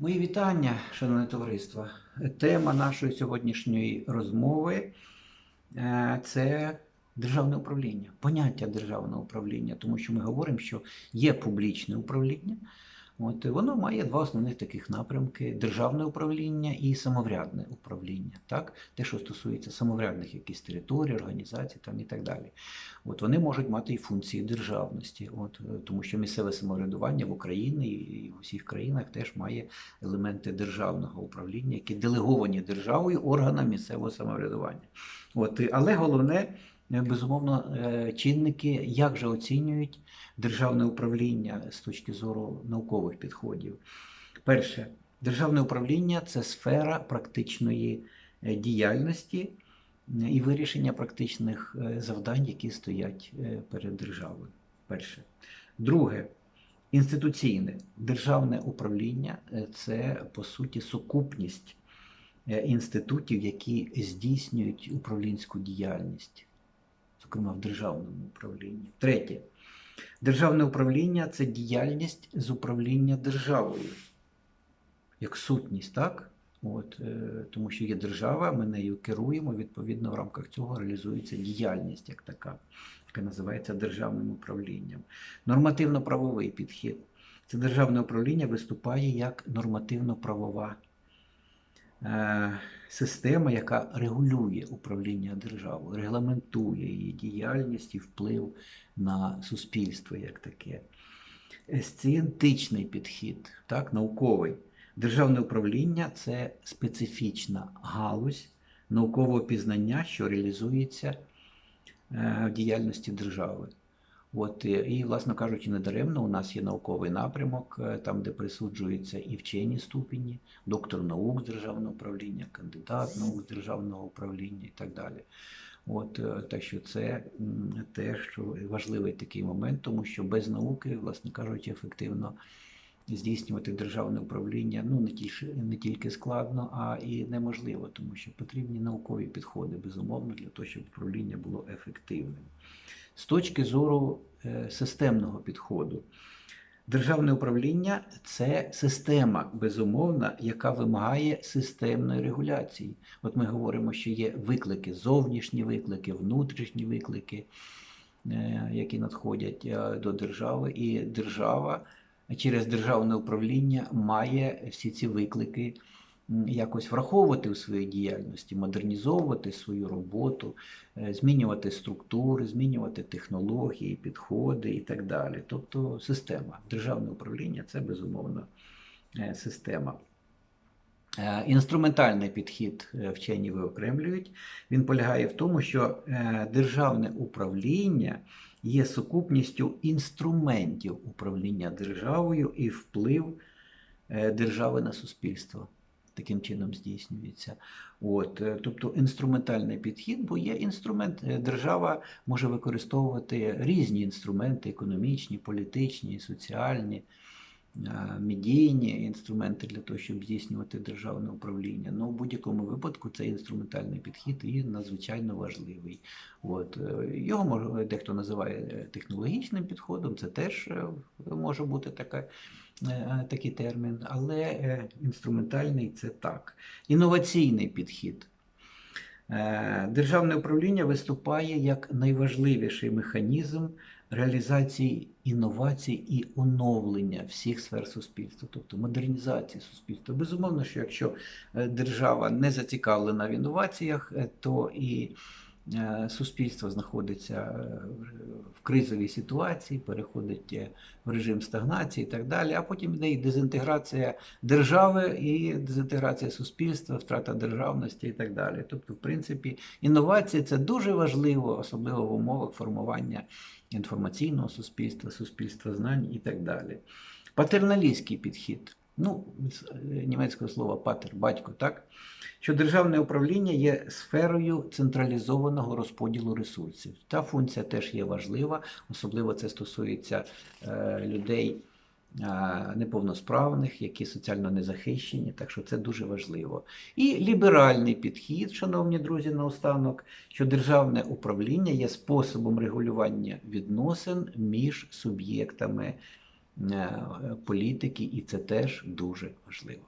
Мої вітання, шановне товариство. Тема нашої сьогоднішньої розмови е, це державне управління, поняття державного управління, тому що ми говоримо, що є публічне управління. От, воно має два основних таких напрямки: державне управління і самоврядне управління. Так? Те, що стосується самоврядних якихось територій, організацій там, і так далі. От, вони можуть мати і функції державності, от, тому що місцеве самоврядування в Україні і в усіх країнах теж має елементи державного управління, які делеговані державою органам місцевого самоврядування. От, але головне, безумовно, е, чинники як же оцінюють державне управління з точки зору наукових підходів. Перше, державне управління це сфера практичної е, діяльності е, і вирішення практичних е, завдань, які стоять е, перед державою. Перше. Друге, інституційне державне управління е, це по суті сукупність е, інститутів, які здійснюють управлінську діяльність, зокрема в державному управлінні. Третє. Державне управління це діяльність з управління державою, як сутність, так? От, е, тому що є держава, ми нею керуємо, відповідно, в рамках цього реалізується діяльність як така, яка називається державним управлінням. Нормативно-правовий підхід. Це державне управління виступає як нормативно-правова система, яка регулює управління державою, регламентує її діяльність і вплив на суспільство як таке. Есцієнтичний підхід, так, науковий. Державне управління це специфічна галузь наукового пізнання, що реалізується е, в діяльності держави. От, е, і, власно кажучи, недаремно у нас є науковий напрямок, е, там, де присуджуються і вчені ступені, доктор наук з державного управління, кандидат наук з державного управління і так далі. От, е, так що це м, теж важливий такий момент, тому що без науки, власне кажучи, ефективно здійснювати державне управління ну, не, тільки, не тільки складно, а і неможливо, тому що потрібні наукові підходи, безумовно, для того, щоб управління було ефективним. З точки зору е, системного підходу, державне управління це система, безумовна, яка вимагає системної регуляції. От ми говоримо, що є виклики, зовнішні виклики, внутрішні виклики, е, які надходять е, до держави, і держава через державне управління має всі ці виклики якось враховувати у своїй діяльності, модернізовувати свою роботу, е, змінювати структури, змінювати технології, підходи і так далі. Тобто система. Державне управління це безумовно е, система. Е, Інструментальний підхід вчені виокремлюють. Він полягає в тому, що державне управління є сукупністю інструментів управління державою і вплив держави на суспільство. Таким чином здійснюється. От, е, тобто інструментальний підхід, бо є інструмент, е, держава може використовувати різні інструменти економічні, політичні, соціальні, медійні інструменти для того, щоб здійснювати державне управління. Ну, в будь-якому випадку цей інструментальний підхід і надзвичайно важливий. От, е, його може, дехто називає е, технологічним підходом, це теж е, може бути така, такий термін, але інструментальний це так. Інноваційний підхід. Державне управління виступає як найважливіший механізм реалізації інновацій і оновлення всіх сфер суспільства, тобто модернізації суспільства. Безумовно, що якщо е, держава не зацікавлена в інноваціях, е, то і суспільство знаходиться е, в кризовій ситуації, переходить е, в режим стагнації і так далі, а потім йде і дезінтеграція держави, і дезінтеграція суспільства, втрата державності і так далі. Тобто, в принципі, інновації це дуже важливо, особливо в умовах формування інформаційного суспільства, суспільства знань і так далі. Патерналістський підхід. Ну, з е, німецького слова патер, батько, так? Що державне управління є сферою централізованого розподілу ресурсів. Та функція теж є важлива, особливо це стосується е, людей е, неповносправних, які соціально незахищені, так що це дуже важливо. І ліберальний підхід, шановні друзі, наостанок, що державне управління є способом регулювання відносин між суб'єктами політики, і це теж дуже важливо.